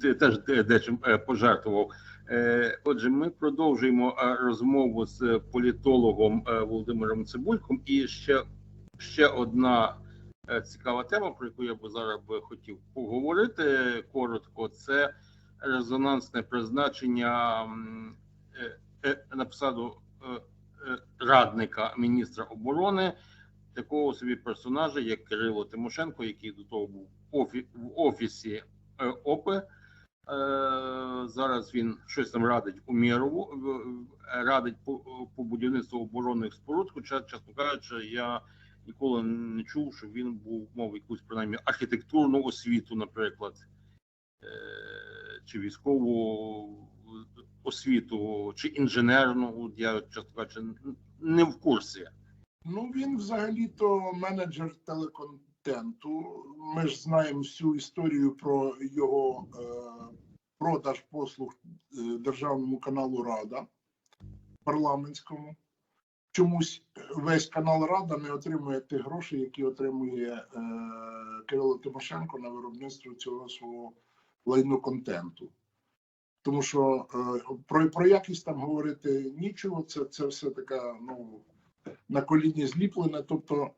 теж де- дечим е, пожертвував. Е, Отже, ми продовжуємо е, розмову з політологом е, Володимиром Цибульком. І ще, ще одна е, цікава тема, про яку я би зараз би хотів поговорити коротко. Це резонансне призначення е, е, на посаду е, е, радника міністра оборони такого собі персонажа, як Кирило Тимошенко, який до того був в офі- в офісі е, ОПЕ. Е, Зараз він щось там радить у Мірову, радить по, по будівництву оборонних споруд. Хоча, чесно кажучи, я ніколи не чув, що він був мав якусь принаймні архітектурну освіту, наприклад, е, чи військову освіту, чи інженерну. Я чесно кажучи, не в курсі. Ну він взагалі-то менеджер телеконтенту. Ми ж знаємо всю історію про його е, продаж послуг е, державному каналу Рада парламентському. Чомусь весь канал Рада не отримує тих грошей, які отримує е, Кирило Тимошенко на виробництво цього свого лайноконтенту. Тому що е, про, про якість там говорити нічого, це, це все така, ну на коліні зліплене. Тобто,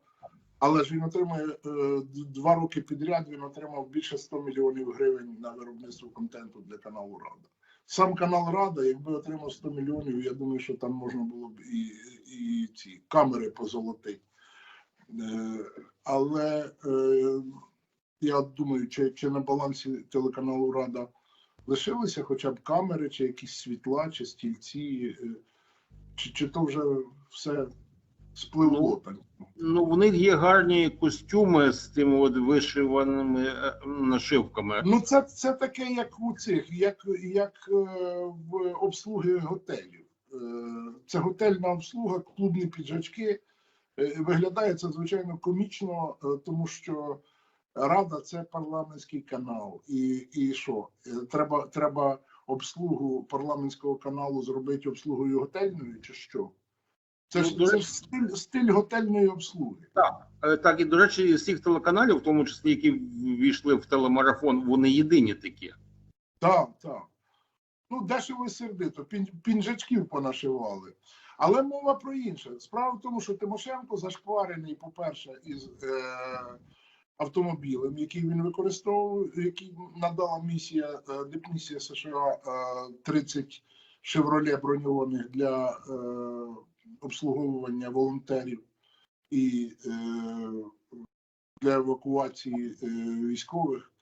але ж він отримує е, два роки підряд. Він отримав більше 100 мільйонів гривень на виробництво контенту для каналу Рада. Сам канал Рада, якби отримав 100 мільйонів, я думаю, що там можна було б і, і ці камери позолотити. Е, але е, я думаю, чи, чи на балансі телеканалу Рада лишилися хоча б камери, чи якісь світла, чи стільці, чи, чи то вже все спливло так. Ну, в них є гарні костюми з тими от вишиваними е, нашивками. Ну, це, це таке, як у цих, як, як е, в обслуги готелів. Е, це готельна обслуга, клубні піджачки. Виглядає це звичайно комічно, тому що Рада це парламентський канал. І, і що? Треба, треба обслугу парламентського каналу зробити обслугою готельною, чи що? Це ж, це ж стиль, стиль готельної обслуги. Е, Так, і до речі, з цих телеканалів, в тому числі, які ввійшли в телемарафон, вони єдині такі. Так, так. Ну, дешево і сердито, пінжачків понашивали. Але мова про інше. Справа в тому, що Тимошенко зашкварений, по-перше, із е, автомобілем, який він використовував, який надала місія, е, дипмісія США е, 30 шевроле броньованих для е, обслуговування волонтерів і е, для евакуації е, військових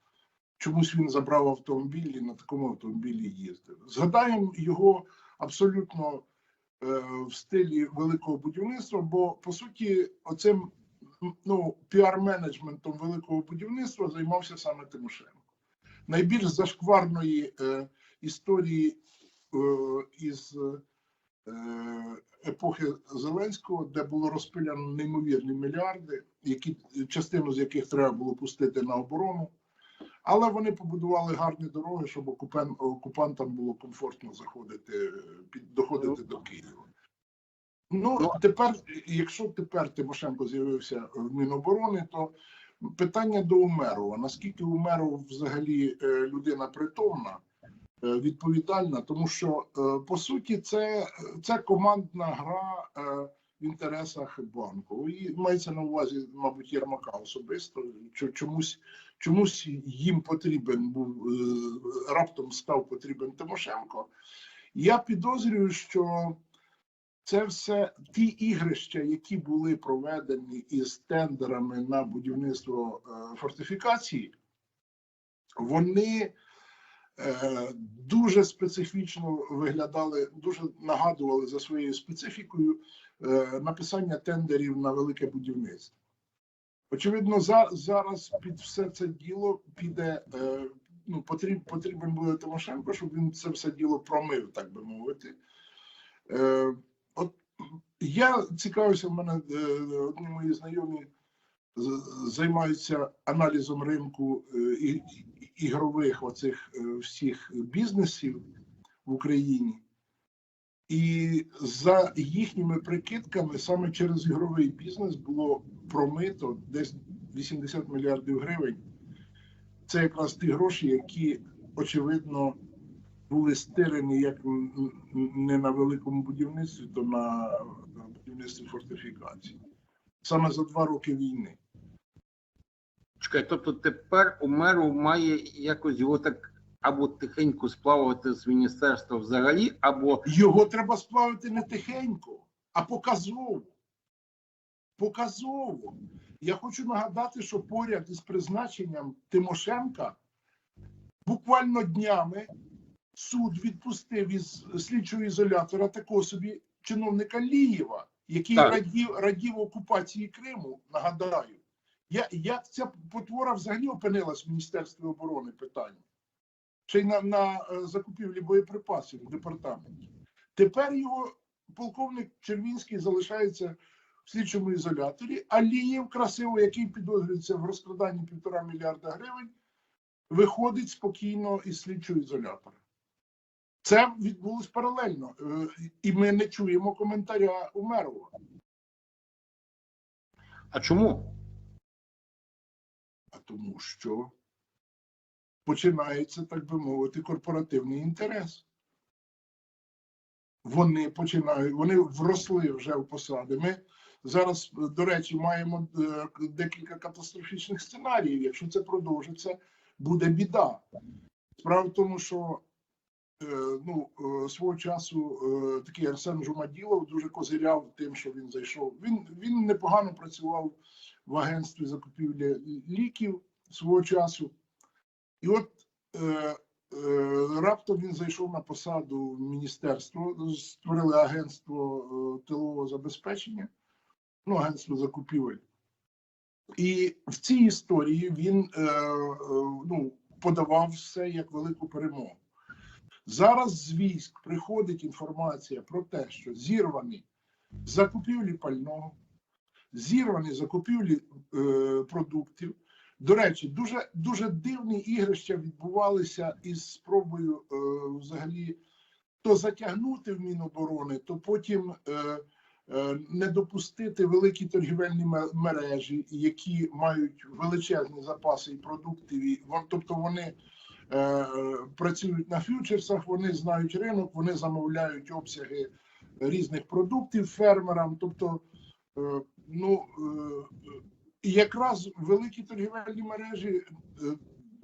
чомусь він забрав автомобіль і на такому автомобілі їздив. Згадаємо його абсолютно е, в стилі великого будівництва, бо по суті, оцим ну, піар-менеджментом великого будівництва займався саме Тимошенко. Найбільш зашкварної е, історії е, із епохи Зеленського, де було розпиляно неймовірні мільярди, які частину з яких треба було пустити на оборону. Але вони побудували гарні дороги, щоб окупан, окупантам було комфортно заходити, під, доходити до Києва. Ну, Ну, тепер, якщо тепер Тимошенко з'явився в Міноборони, то питання до Умерова. Наскільки Умеров взагалі е, людина притомна, е, відповідальна, тому що е, по суті це, це командна гра е, в інтересах банку. І мається на увазі, мабуть, Єрмака особисто. Чо- Чомусь чомусь їм потрібен був е, раптом став потрібен Тимошенко. Я підозрюю, що це все ті ігрища, які були проведені із тендерами на будівництво е, фортифікації, вони е, дуже специфічно виглядали, дуже нагадували за своєю специфікою е, написання тендерів на велике будівництво. Очевидно, за, зараз під все це діло піде. Е, ну, потріб, потрібен буде Тимошенко, щоб він це все діло промив, так би мовити. Е, от я цікавився, в мене е, одні мої знайомі займаються аналізом ринку е, і, ігрових оцих е, всіх бізнесів в Україні. І за їхніми прикидками, саме через ігровий бізнес було промито десь 80 мільярдів гривень. Це якраз ті гроші, які очевидно, були стирені як не на великому будівництві, то на будівництві фортифікацій. Саме за два роки війни. Чекай, тобто тепер у меру має якось його так або тихенько сплавати з міністерства взагалі, або Його треба сплавити не тихенько, а показово. Показово. Я хочу нагадати, що поряд із призначенням Тимошенка буквально днями суд відпустив із слідчого ізолятора такого собі чиновника Лієва, який Так. радів, радів окупації Криму. Нагадаю, Я, як ця потвора взагалі опинилась в Міністерстві оборони питання? Й на, на е, закупівлі боєприпасів в департаменті. Тепер його полковник Червінський залишається в слідчому ізоляторі, а Лієв красиво, який підозрюється в розкраданні півтора мільярда гривень, виходить спокійно із слідчого ізолятора. Це відбулось паралельно, е, і ми не чуємо коментаря Умерова. а чому? Тому що починається, так би мовити, корпоративний інтерес. Вони починають, вони вросли вже в посади. Ми зараз, до речі, маємо е, декілька катастрофічних сценаріїв. Якщо це продовжиться, буде біда. Справа в тому, що е, ну, е, свого часу такий Арсен Жумаділов дуже козиряв тим, що він зайшов. Він, він непогано працював в агентстві закупівлі ліків свого часу. І от е, е, раптом він зайшов на посаду в міністерство, створили агентство е, тилового забезпечення, ну, агентство закупівель. І в цій історії він е, е, ну, подавав все як велику перемогу. Зараз з військ приходить інформація про те, що зірвані закупівлі пального, зірвані закупівлі е, продуктів. До речі, дуже дуже дивні ігрища відбувалися із спробою е, взагалі то затягнути в Міноборони, то потім е, е, не допустити великі торгівельні мережі, які мають величезні запаси і продуктів. І, тобто вони е, працюють на фьючерсах, вони знають ринок, вони замовляють обсяги різних продуктів фермерам. Тобто, е, ну е, якраз великі торгівельні мережі, е,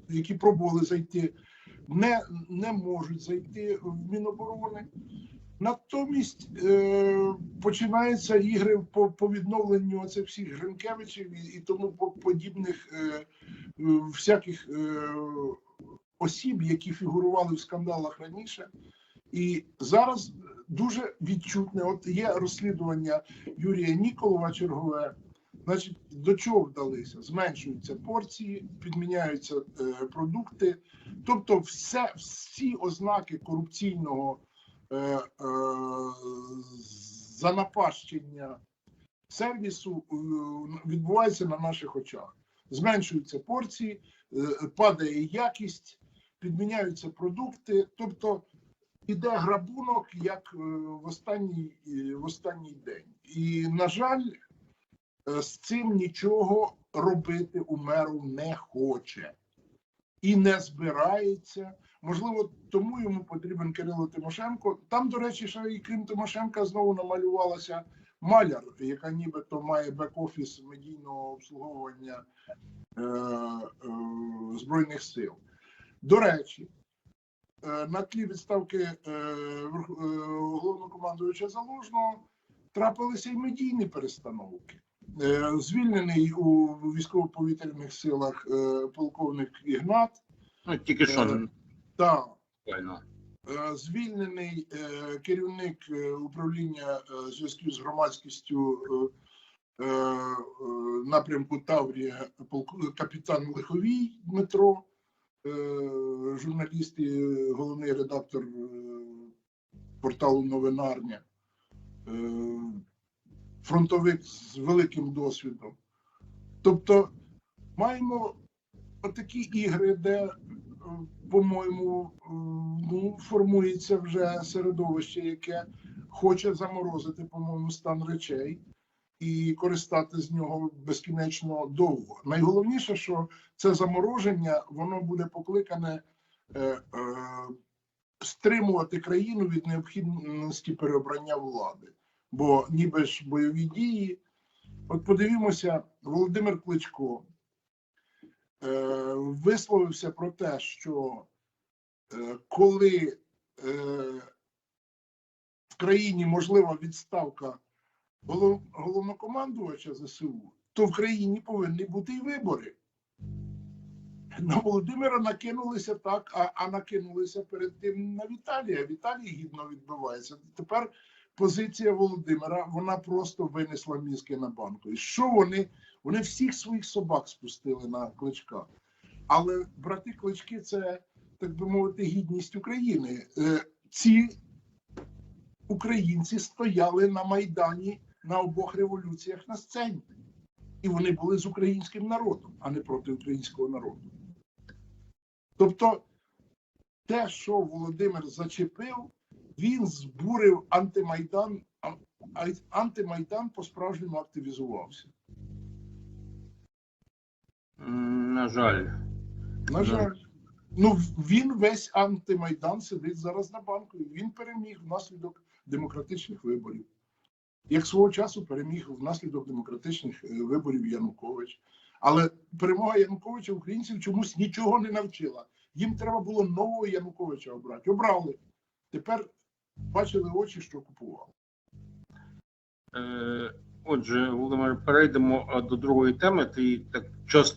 які пробували зайти, не, не можуть зайти в Міноборони. Натомість е, починаються ігри по, по відновленню цих всіх Гринкевичів і, і тому по- подібних е, е, всяких е, осіб, які фігурували в скандалах раніше. І зараз дуже відчутне. От є розслідування Юрія Ніколова чергове. Значить, до чого вдалися? Зменшуються порції, підміняються е, продукти. Тобто, все, всі ознаки корупційного е, е, занапащення сервісу е, відбуваються на наших очах. Зменшуються порції, е, падає якість, підміняються продукти. Тобто іде грабунок як е, в останній, е, в останній день. І, на жаль, е, з цим нічого робити Умеров не хоче і не збирається. Можливо, тому йому потрібен Кирило Тимошенко. Там, до речі, ще і крім Тимошенка, знову намалювалася маляр, яка нібито має бек-офіс медійного обслуговування е, е, Збройних сил. До речі, на тлі відставки е, е, головнокомандуюча Залужного трапилися й медійні перестановки. Е, Звільнений у військово-повітряних силах е, полковник Ігнат. Ну тільки що Е, та. Е, звільнений е, керівник е, управління е, зв'язків з громадськістю е, е, е, напрямку Таврія, полк- капітан Лиховій Дмитро, е, журналіст і е, головний редактор е, порталу Новинарня, е, фронтовик з великим досвідом. Тобто маємо отакі ігри, де, е, по-моєму, е, ну, формується вже середовище, яке хоче заморозити, по-моєму, стан речей і користати з нього безкінечно довго. Найголовніше, що це замороження, воно буде покликане е, е, стримувати країну від необхідності переобрання влади. Бо ніби ж бойові дії. От подивімося, Володимир Кличко е, висловився про те, що е, коли е, в країні можлива відставка головнокомандувача ЗСУ, то в країні повинні бути і вибори. На Володимира накинулися так, а, а накинулися перед тим на Віталія. Віталій гідно відбивається. Тепер позиція Володимира вона просто винесла мізки на банку. І що вони? Вони всіх своїх собак спустили на кличка. Але брати клички це, так би мовити, гідність України. Е, Ці українці стояли на Майдані на обох революціях на сцені. І вони були з українським народом, а не проти українського народу. Тобто, те, що Володимир зачепив, він збурив антимайдан, антимайдан по-справжньому активізувався. На жаль, На жаль. Ну, він весь антимайдан сидить зараз на банку. Він переміг внаслідок демократичних виборів. Як свого часу переміг внаслідок демократичних е, виборів Янукович. Але перемога Януковича українців чомусь нічого не навчила. Їм треба було нового Януковича обрати. Обрали. Тепер бачили очі, що купували. Е, Отже, Володимир, перейдемо до другої теми. Ти так часто